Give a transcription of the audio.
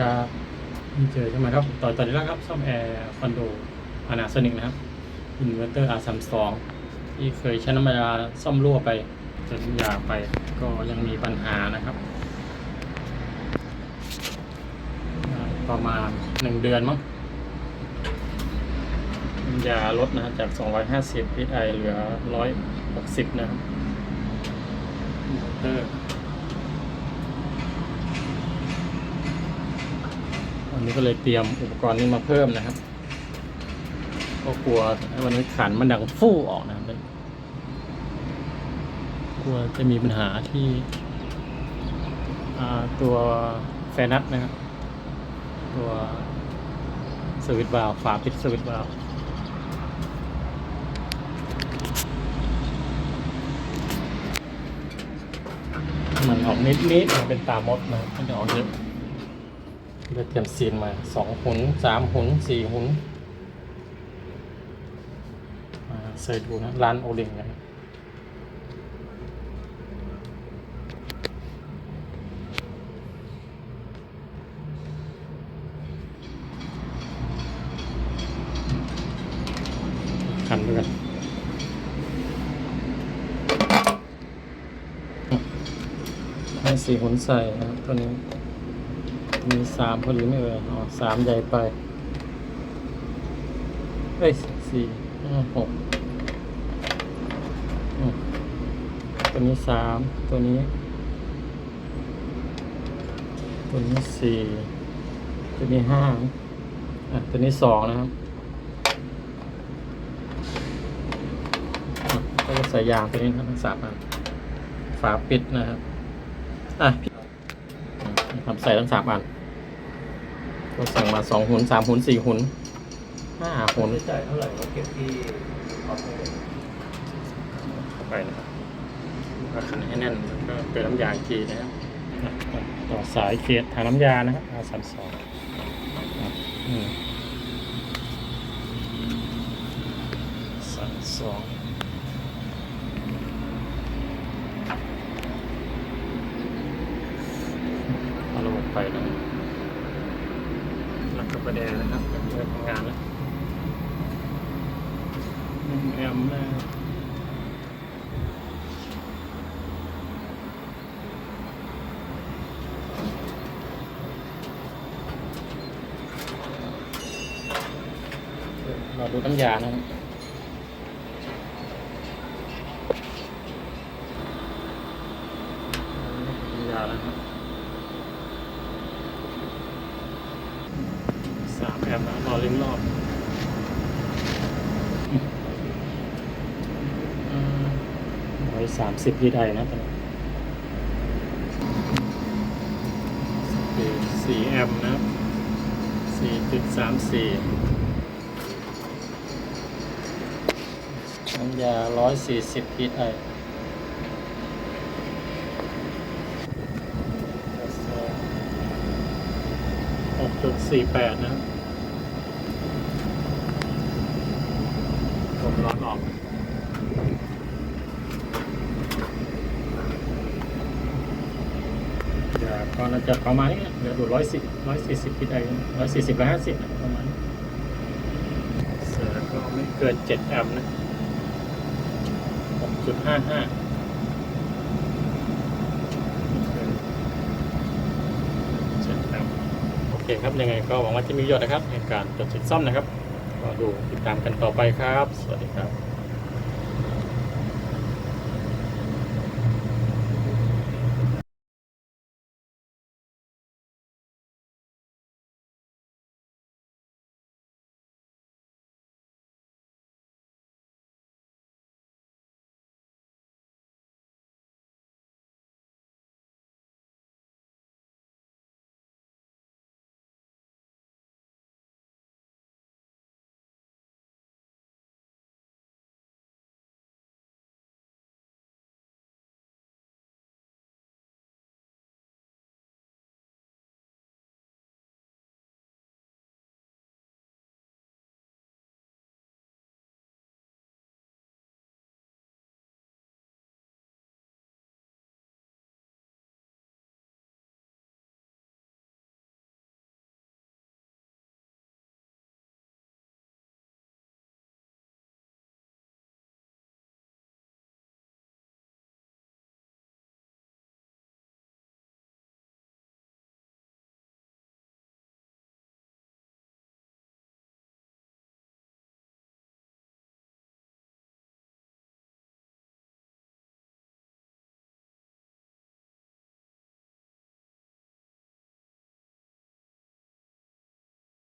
ครับนี่เจอใช่ไหมครับ ต่อตอนนี้แล้วครับซ่อมแอร์คอนโดอานาโซนิกนะครับอินเวอร์เตอร์ R32 ที่เคยใช้น้ำยาซ่อมรั่วไปจนยาไปก็ยังมีปัญหานะครับ ประมาณหนึ่งเดือนมั้งยาลดนะฮะจาก 250 PSI เหลือ 160 นะครับอินเวอร์เตอร์ วันนี้ก็เลยเตรียมอุปกรณ์นี้มาเพิ่มนะครับ ก็กลัววันนี้ขันมันดังฟู่ออกนะครับกลัวจะมีปัญหาที่ตัวแฟนัทนะครับ ตัวสวิตช์วาล์วฝาปิดสวิตช์วาล์วมันออกนิดๆมันเป็นตามดนะมันจะออกเยอะ ได้เตรียมซีนมาสองหุนสามหุนสี่หุนมาใส่ดูนะร้านโอลิงนะครับขันด้วยกันให้สี่หุนใส่นะครับตัวนี้ มีสามพอดีไม่เอ่ยอ๋อสามใหญ่ไปเอ้ยสี่ห้าหกตัวนี้สามตัวนี้ ตัวนี้สี่ตัวนี้ห้าอะตัวนี้สองนะครับก็จะใส่ยางตัวนี้ครับทั้งสามอันฝาปิดนะครับ อะทำใส่ทั้งสามอัน ก็สั่งมาสองหุนสามหุนสี่หุนห้าหุน ใช้จ่ายเท่าไหร่เราเก็บที่ออฟฟิศเข้าไปนะครับก็ขันให้แน่นแล้วก็เติมน้ำยาอีกทีนะครับอะต่อสายเกียร์ทางน้ำยานะครับอาสามสองสามสองเอาระบบไปนะครับแล้วก็ ประแดงนะครับเริ่มทำงานแล้วแอมแม่เราดูน้ำยานะครับน้ำยาแล้วครับสาม แอมป์นะรอลิ้นรอบร้อยสามสิบลิตรไอนะตอนนี้สี่สี่แอมป์นะครับสี่จุดสามสี่น้ำยาร้อยสี่สิบพีไอหกจุดสี่แปดนะครับผ มร้อนออกเดี๋ยวก็น่าจะประมาณนี้นะเดี๋ยวดูร้อยสิบร้อยสี่สิบพีไอร้อยสี่สิบร้อยห้าสิบประมาณนี้เสือก็ไม่เกินเจ็ดแอมป์นะหกจุดห้าห้าโอเคครับยังไงก็หวังว่าจะมีประโยชน์นะครับในการจดสินซ่อมนะครับ ดูติดตามกันต่อไปครับ สวัสดีครับ